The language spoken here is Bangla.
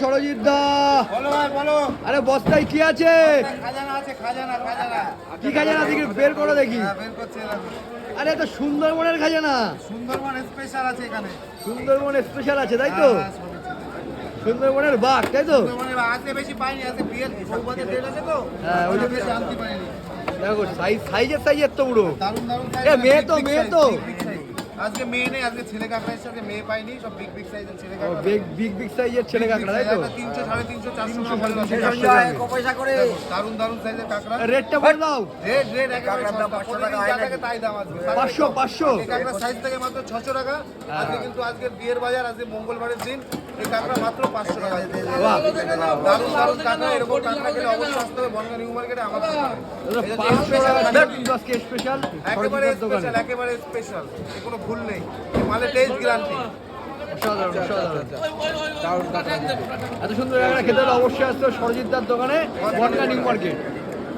সরজিৎ দা। আরে বস্তায় কি আছে? কি খাজানা দেখি বের করো দেখি। হ্যাঁ। আরে তো সুন্দরবনের খাজানা। সুন্দরবন স্পেশাল আছে এখানে। সুন্দরবন স্পেশাল আছে তাই তো? হ্যাঁ, সবই আছে। সুন্দরবনের বাঘ তাই তো? বেশি পাইনি তো? হ্যাঁ, ওই দেখো সাইজ সাইজের সাইজের তো পুরো। এ, মেয়ে তো, মেয়ে তো। আজকে মেয়ে নেই আজকে ছেলে কাঁকড়া এসেছে আজকে মেয়ে পাইনি সব বিগ বিগ সাইজের ছেলে কাঁকড়া বিগ বিগ বিগ সাইজের কাঁকড়া তাই তো? দেখো, পয়সা করে। দারুণ দারুণ সাইজের কাঁকড়া। রেটটা বলে দাও। রেট রেট থাকে তাই দাম কাঁকড়া সাইজ থেকে মাত্র ছশো টাকা। আজকে কিন্তু আজকে বিয়ের বাজার আজকে মঙ্গলবারের দিন। এই কাঁকড়া মাত্র পাঁচশো টাকা। বাহ। দারুণ দারুণ কাঁকড়া। এরকম কাঁকড়া খেলে অবশ্যই আসতে হবে। বনগা নিউ মার্কেটে আজকে স্পেশাল একেবারে স্পেশাল একেবারে স্পেশাল কোনো ভুল নেই। টেস্ট গ্যারান্টি অসাধারণ এত সুন্দর খেতে অবশ্যই আসতে সরজিৎদার দোকানে বটকা নিউ মার্কেট।